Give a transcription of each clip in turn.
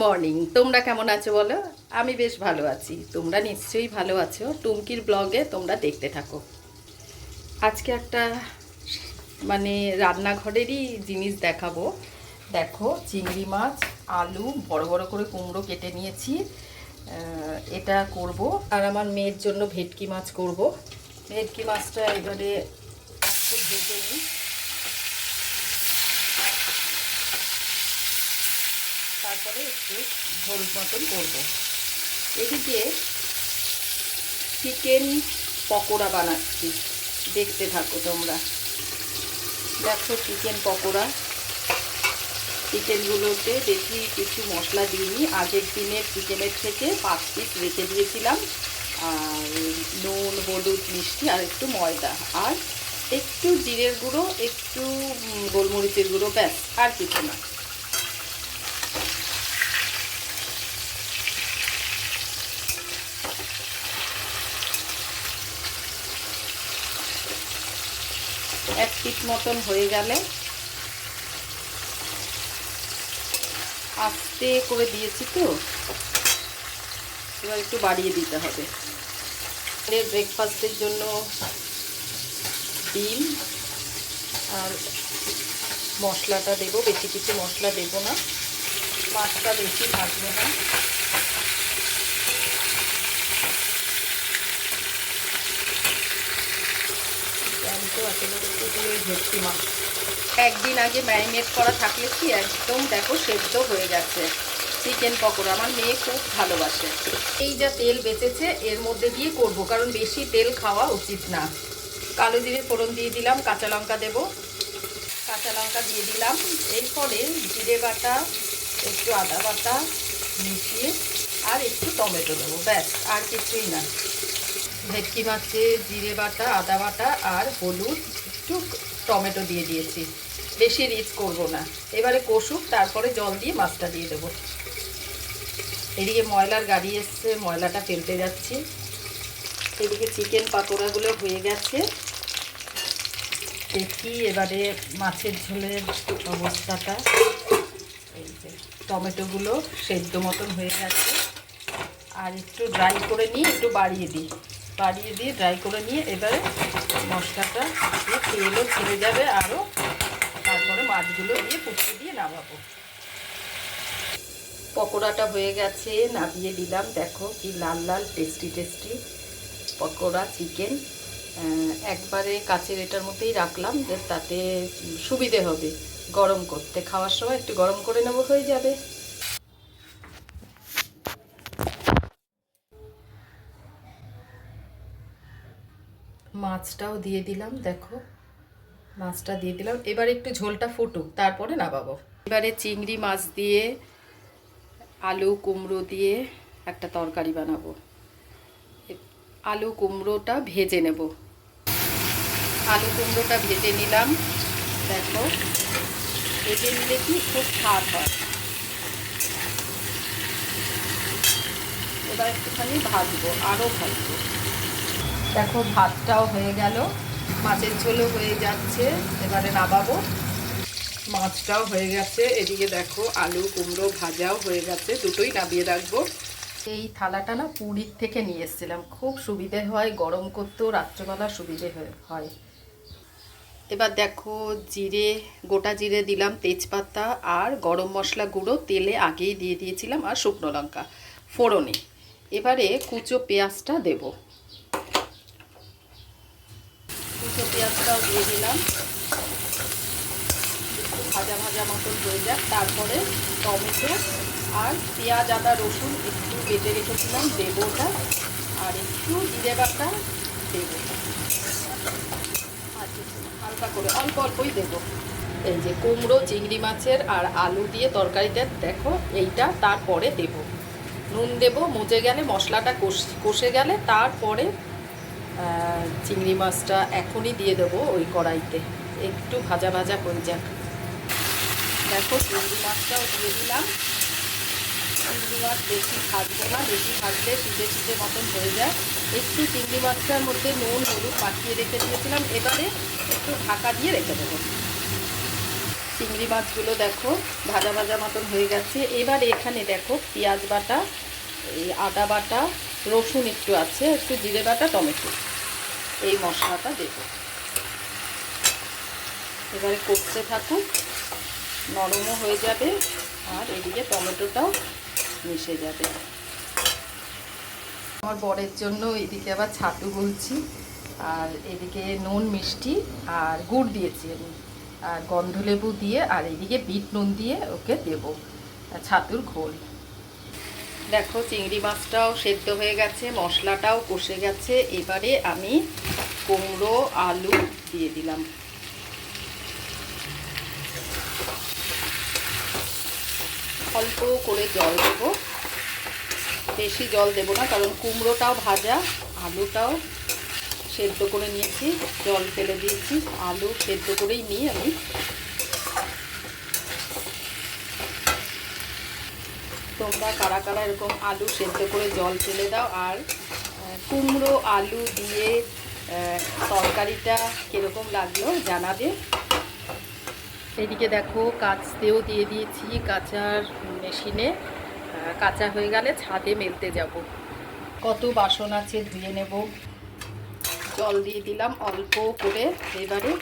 Morning তোমরা কেমন আছো বলো? আমি বেশ ভালো আছি। তোমরা নিশ্চয়ই ভালো আছো। টুমকির ব্লগে তোমরা দেখতে থাকো। আজকে একটা মানে রান্নাঘরেরই জিনিস দেখাবো। দেখো, চিংড়ি মাছ, আলু, বড় বড় করে কুমড়ো কেটে নিয়েছি। এটা করব। আর আমার মেয়ের জন্য ভেটকি মাছ করব। ভেটকি মাছটা এবারে নিই। তারপরে একটু ঝোল মতন করব। এদিকে চিকেন পকোড়া বানাচ্ছি। দেখতে থাকো তোমরা। দেখো চিকেন পকোড়া। চিকেনগুলোতে বেশি কিছু মশলা দিইনি। আগের দিনের চিকেনের থেকে পাঁচ পিস রেখে দিয়েছিলাম। আর নুন, হলুদ, মিষ্টি আর একটু ময়দা। আর একটু জিরের গুঁড়ো, একটু গোলমরিচের গুঁড়ো, ব্যাস, আর কিছু না। এক পিট মতন হয়ে গেলে আস্তে করে দিয়েছি তো। এবার একটু বাড়িয়ে দিতে হবে। ব্রেকফাস্টের জন্য ডিম আর মশলাটা দেবো, বেশি কিছু মশলা দেবো না। মাছটা বেশি ভাজবে না। জ্যান্ত একেবারে পুকুরের ভেটকি মাছ একদিন আগে ম্যারিনেট করা থাকলে কি একদম দেখো সেদ্ধ হয়ে গেছে চিকেন পকোড়া আমার মেয়ে খুব ভালোবাসে। এই যা তেল বেঁচেছে, এর মধ্যে দিয়ে করব, কারণ বেশি তেল খাওয়া উচিত না। কালো জিরে ফোড়ন দিয়ে দিলাম, কাঁচা লঙ্কা দেব। কাঁচা লঙ্কা দিয়ে দিলাম। এরপরে জিরে বাটা, একটু আদা বাটা মিশিয়ে আর একটু টমেটো দেবো, ব্যাস, আর কিছুই না। ভেটকি মাছে, জিরে বাটা, আদা বাটা আর হলুদ, একটু টমেটো দিয়ে দিয়েছি। বেশি রিচ করব না। এবারে কষুক, তারপরে জল দিয়ে মাছটা দিয়ে দেবো। এদিকে ময়লার গাড়ি এসছে, ময়লাটা ফেলতে যাচ্ছি। এদিকে চিকেন পাকোড়াগুলো হয়ে গেছে। দেখি এবারে মাছের ঝোলের অবস্থাটা। এই যে টমেটোগুলো সেদ্ধ মতন হয়ে গেছে। আর একটু ড্রাই করে নিয়ে একটু বাড়িয়ে দিই। বাড়িয়ে দিয়ে ড্রাই করে নিয়ে এবারে মশলাটা তেলও ছেড়ে যাবে আরও তারপরে মাছগুলো দিয়ে পুষিয়ে দিয়ে নামাবো। পকোড়াটা হয়ে গেছে, নামিয়ে দিলাম দেখো কি লাল লাল টেস্টি টেস্টি পকোড়া চিকেন একবারে কাচের এটার মধ্যেই রাখলাম, যে তাতে সুবিধে হবে। গরম করতে। খাওয়ার সময় একটু গরম করে নেব, হয়ে যাবে। মাছটাও দিয়ে দিলাম, দেখো। মাছটা দিয়ে দিলাম। এবার একটু ঝোলটা ফুটুক, তারপরে নামাবো। এবারে চিংড়ি মাছ দিয়ে, আলু কুমড়ো দিয়ে একটা তরকারি বানাবো। আলু কুমড়োটা ভেজে নেব। আলু কুমড়োটা ভেজে নিলাম, দেখো। ভেজে নিলে কি খুব স্বাদ হয়। এবার একটুখানি ভাজবো আরও ভাজবো। দেখো, ভাতটাও হয়ে গেল। মাছের ঝোলও হয়ে যাচ্ছে। এবারে নামাবো। মাছটাও হয়ে গেছে। এদিকে দেখো, আলু, কুমড়ো ভাজাও হয়ে গেছে। দুটোই নামিয়ে রাখব। এই থালাটা না পুরীর থেকে নিয়ে এসেছিলাম। খুব সুবিধে হয়, গরম করতেও রাত্রেবেলা সুবিধে হয়ে- এবার দেখো, জিরে, গোটা জিরে দিলাম তেজপাতা আর গরম মশলা গুঁড়ো। তেলে আগেই দিয়ে দিয়েছিলাম আর শুকনো লঙ্কা। ফোড়নে। এবারে কুচো পেঁয়াজটা দেবো। কুচো পেঁয়াজটাও দিয়ে দিলাম। একটু ভাজা ভাজা মতন হয়ে যাক। তারপরে টমেটো আর পেঁয়াজ, আদা, রসুন একটু বেটে রেখেছিলাম দেবো ওটা আর একটু জিরে বাটা দেবো। হালকা করে অল্প অল্পই দেবো। এই যে কুমড়ো, চিংড়ি মাছের আর আলু দিয়ে তরকারিটা, দেখো এইটা তারপরে দেব। নুন দেব, মজে গেলে মশলাটা কষ- কষে গেলে তারপরে চিংড়ি মাছটা এখনই দিয়ে দেবো ওই কড়াইতে। একটু ভাজা ভাজা করে যাক। দেখো, চিংড়ি মাছটাও দিয়ে দিলাম। চিংড়ি মাছ বেশি ভাজবো না, বেশি ভাজলে শীতে শীতে মতন হয়ে যায়। একটু চিংড়ি মাছটার মধ্যে নুন, হলুদ মাখিয়ে রেখে দিয়েছিলাম। এবারে একটু ঢাকা দিয়ে রেখে দেবো। চিংড়ি মাছগুলো দেখো, ভাজা ভাজা মতন হয়ে গেছে। এবার এখানে দেখো, পেঁয়াজ বাটা, এই আদা বাটা, রসুন একটু আছে, একটু জিরে বাটা, টমেটো। এই মশলাটা দেব। এবারে কষতে থাকুক, নরমও হয়ে যাবে আর এদিকে টমেটোটাও মিশে যাবে। আমার বরের জন্য এদিকে আবার ছাতু বলছি, আর এদিকে নুন, মিষ্টি আর গুড় দিয়েছি আমি। আর গন্ধলেবু দিয়ে আর এদিকে বিট নুন দিয়ে ওকে দেব ছাতুর ঘোল। দেখো, চিংড়ি মাছটাও সেদ্ধ হয়ে গেছে, মশলাটাও কষে গেছে। এবারে আমি কুমড়ো, আলু দিয়ে দিলাম। অল্প করে জল দেবো। বেশি জল দেবো না, কারণ কুমড়োটাও ভাজা, আলুটাও সেদ্ধ করে নিয়েছি, জল ফেলে দিয়েছি। আলু সেদ্ধ করেই নিয়ে আমি তোমরা কারা কারা এরকম আলু সেদ্ধ করে জল ফেলে দাও আর কুমড়ো আলু দিয়ে তরকারিটা কীরকম লাগল জানাবে। এদিকে দেখো কাচতেও দিয়ে দিয়েছি কাঁচার মেশিনে কাঁচা হয়ে গেলে ছাদে মেলতে যাব। কত বাসন আছে ধুয়ে নেব। জল দিয়ে দিলাম অল্প করে, এবারে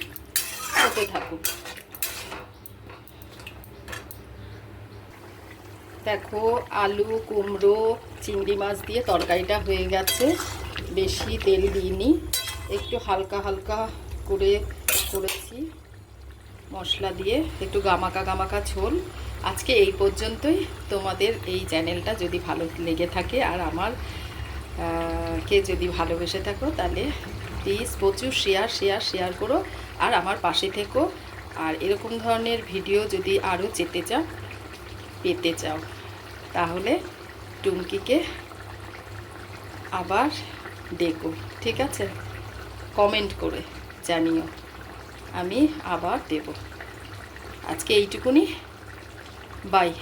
হতে থাকুক। দেখো, আলু, কুমড়ো, চিংড়ি মাছ দিয়ে তরকারিটা হয়ে গেছে। বেশি তেল দিইনি, একটু হালকা হালকা করে করেছি মশলা দিয়ে, একটু গামাকা গামাকা ঝোল। আজকে এই পর্যন্তই। তোমাদের এই চ্যানেলটা যদি ভালো লেগে থাকে আর আমার কে যদি ভালোবেসে থাকো, তাহলে প্লিজ প্রচুর শেয়ার শেয়ার শেয়ার করো। আর আমার পাশে থেকো। আর এরকম ধরনের ভিডিও যদি আরও যেতে চাও পেতে চাও। তাহলে টুমকিকে আবার দেখো ঠিক আছে? কমেন্ট করে জানিও। আমি আবার দেব। আজকে এইটুকুনি। বাই।